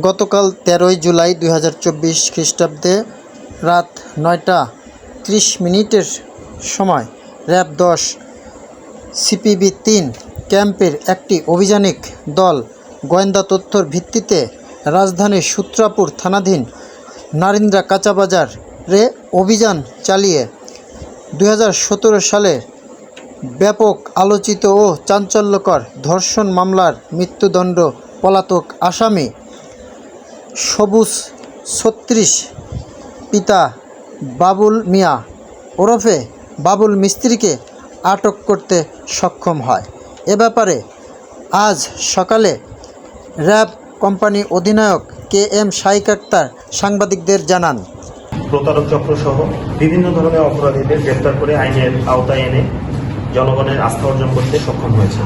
গতকাল তেরোই জুলাই দুই হাজার চব্বিশ খ্রিস্টাব্দে রাত নয়টা ত্রিশ মিনিটের সময় র্যাব দশ, সিপিবি তিন ক্যাম্পের একটি অভিযানিক দল গোয়েন্দা তথ্যর ভিত্তিতে রাজধানীর সূত্রাপুর থানাধীন নারিন্দ্রা কাঁচাবাজারে অভিযান চালিয়ে দু হাজার সতেরো সালে ব্যাপক আলোচিত ও চাঞ্চল্যকর ধর্ষণ মামলার মৃত্যুদণ্ড পলাতক আসামি সবুজ ছত্রিশ পিতা বাবুল মিয়া ওরফে বাবুল মিস্ত্রিকে আটক করতে সক্ষম হয়। এ ব্যাপারে আজ সকালে র্যাব কোম্পানি অধিনায়ক কে এম শাইক আক্তার সাংবাদিকদের জানান। প্রতারক চক্র সহ বিভিন্ন ধরনের অপরাধীদের গ্রেপ্তার করে আইনের আওতায় এনে জনগণের আস্থা অর্জন করতে সক্ষম হয়েছে।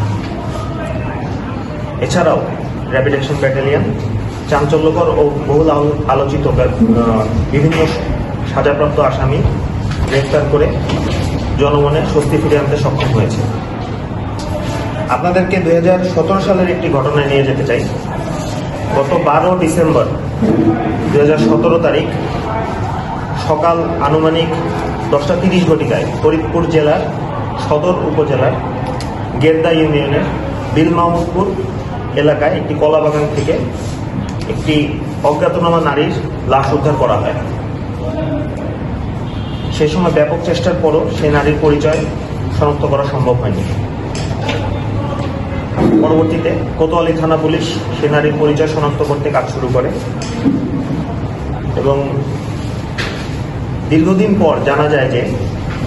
এছাড়াও র্যাপিড অ্যাকশন ব্যাটালিয়ন চাঞ্চল্যকর ও বহুল আলো- আলোচিত বিভিন্ন সাজাপ্রাপ্ত আসামি গ্রেপ্তার করে জনমনে স্বস্তি ফিরে আনতে সক্ষম হয়েছে। আপনাদেরকে দু হাজার সতেরো সালের একটি ঘটনায় নিয়ে যেতে চাই। গত বারো ডিসেম্বর দু হাজার সতেরো তারিখ সকাল আনুমানিক দশটা তিরিশ ঘটিকায় ফরিদপুর জেলার সদর উপজেলার গেদ্দা ইউনিয়নের বিলমাহমুদপুর এলাকায় একটি কলা বাগান থেকে একটি অজ্ঞাতনামা নারীর লাশ উদ্ধার করা হয়। সেই সময় ব্যাপক চেষ্টার পরও সেই নারীর পরিচয় শনাক্ত করা সম্ভব হয়নি। পরবর্তীতে কোতোয়ালি থানা পুলিশ সে নারীর পরিচয় শনাক্ত করতে কাজ শুরু করে এবং দীর্ঘদিন পর জানা যায় যে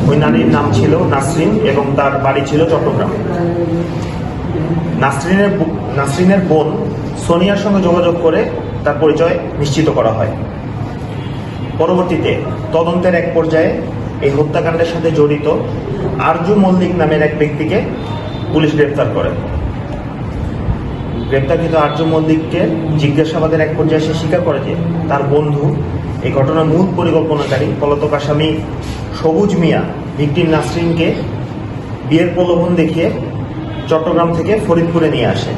ওই নারীর নাম ছিল নাসরিন এবং তার বাড়ি ছিল চট্টগ্রাম। নাসরিনের নাসরিনের বোন সোনিয়ার সঙ্গে যোগাযোগ করে তার পরিচয় নিশ্চিত করা হয়। পরবর্তীতে তদন্তের এক পর্যায়ে এই হত্যাকাণ্ডের সাথে জড়িত আরজু মল্লিক নামের এক ব্যক্তিকে পুলিশ গ্রেপ্তার করে। গ্রেপ্তারকৃত আর্য মল্লিককে জিজ্ঞাসাবাদের এক পর্যায়ে সে স্বীকার করে যে তার বন্ধু এই ঘটনার মূল পরিকল্পনাকারী পলাতক আসামি সবুজ মিয়া, ভিকটিম নাসরিনকে বিয়ের প্রলোভন দেখিয়ে চট্টগ্রাম থেকে ফরিদপুরে নিয়ে আসে।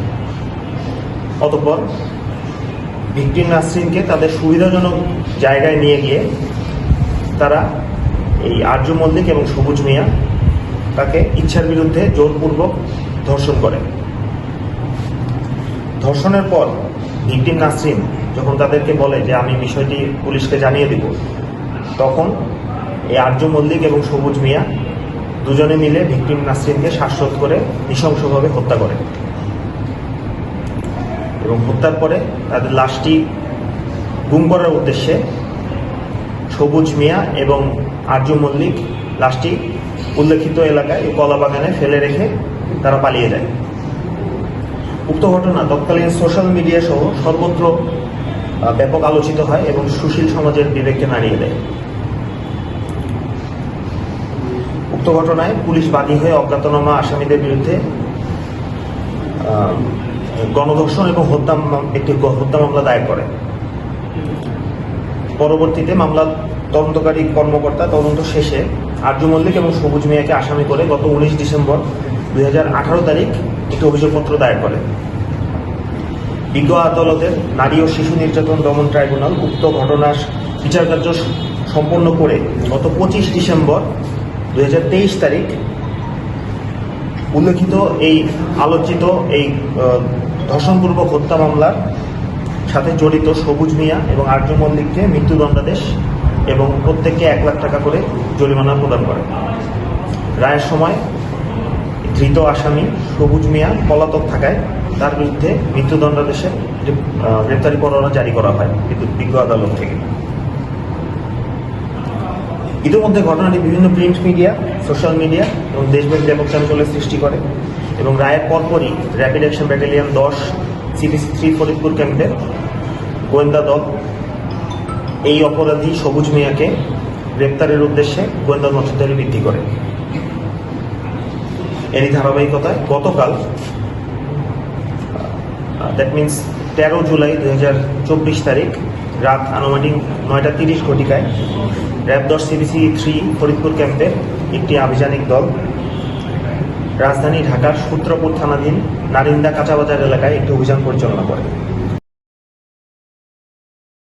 অতঃপর ভিকটিম নাসরিনকে তাদের সুবিধাজনক জায়গায় নিয়ে গিয়ে তারা এই আর্য মল্লিক এবং সবুজ মিয়া তাকে ইচ্ছার বিরুদ্ধে জোরপূর্বক ধর্ষণ করে। ধর্ষণের পর ভিকটিম নাসরিন যখন তাদেরকে বলে যে আমি বিষয়টি পুলিশকে জানিয়ে দিব, তখন এই আর্য মল্লিক এবং সবুজ মিয়া দুজনে মিলে ভিকটিম নাসরিনকে শ্বাসরোধ করে নৃশংসভাবে হত্যা করে। এবং হত্যার পরে তাদের লাশটি গুম করার উদ্দেশ্যে সবুজ মিয়া এবং আর্য মল্লিক লাশটি উল্লেখিত এলাকায় কলা বাগানে ফেলে রেখে তারা পালিয়ে যায়। উক্ত ঘটনা তৎকালীন সোশ্যাল মিডিয়া সহ সর্বত্র ব্যাপক আলোচিত হয় এবং সুশীল সমাজের বিবেককে নাড়িয়ে দেয়। উক্ত ঘটনায় পুলিশ বাদী হয়ে অজ্ঞাতনামা আসামিদের বিরুদ্ধে গণধর্ষণ এবং হত্যা একটি হত্যা মামলা দায়ের করে। পরবর্তীতে মামলা তদন্তকারী কর্মকর্তা তদন্ত শেষে আর্য মল্লিক এবং সবুজ মিয়াকে আসামি করে গত উনিশ ডিসেম্বর দুই তারিখ একটি অভিযোগপত্র দায়ের করে। বিজ্ঞ আদালতের নারী ও শিশু নির্যাতন দমন ট্রাইব্যুনাল উক্ত ঘটনার বিচার কার্য সম্পন্ন করে গত পঁচিশ ডিসেম্বর দুই হাজার তেইশ তারিখ উল্লেখিত এই আলোচিত এই ধর্ষণপূর্বক হত্যা মামলার সাথে জড়িত সবুজ মিয়া এবং আর্য মল্লিককে মৃত্যুদণ্ডাদেশ এবং প্রত্যেককে এক লাখ টাকা করে জরিমানা প্রদান করে রায়ের সময় ধৃত আসামি সবুজ মিয়া পলাতক থাকায় তার বিরুদ্ধে মৃত্যুদণ্ডাদেশের গ্রেপ্তারি পরোয়ানা জারি করা হয় বিজ্ঞ আদালত থেকে। ইতিমধ্যে ঘটনাটি বিভিন্ন প্রিন্ট মিডিয়া সোশ্যাল মিডিয়া এবং দেশব্যাপী ব্যাপক চাঞ্চল্যের সৃষ্টি করে এবং রায়ের পরপরই র্যাপিড অ্যাকশন ব্যাটালিয়ন দশ সিবিসি থ্রি ফরিদপুর ক্যাম্পে গোয়েন্দা দল এই অপরাধী সবুজ মিয়াকে গ্রেপ্তারের উদ্দেশ্যে গোয়েন্দা নজরদারি বৃদ্ধি করে। এরই ধারাবাহিকতায় গতকাল দ্যাট মিন্স তেরো জুলাই দু হাজার চব্বিশ তারিখ রাত আনুমানিক নয়টা তিরিশ ঘটিকায়। র্যাব দশ সিবিসি থ্রি ফরিদপুর ক্যাম্পের একটি আভিযানিক দল রাজধানী ঢাকার সূত্রপুর থানাধীন নারিন্দা কাঁচাবাজার এলাকায় একটি অভিযান পরিচালনা করে।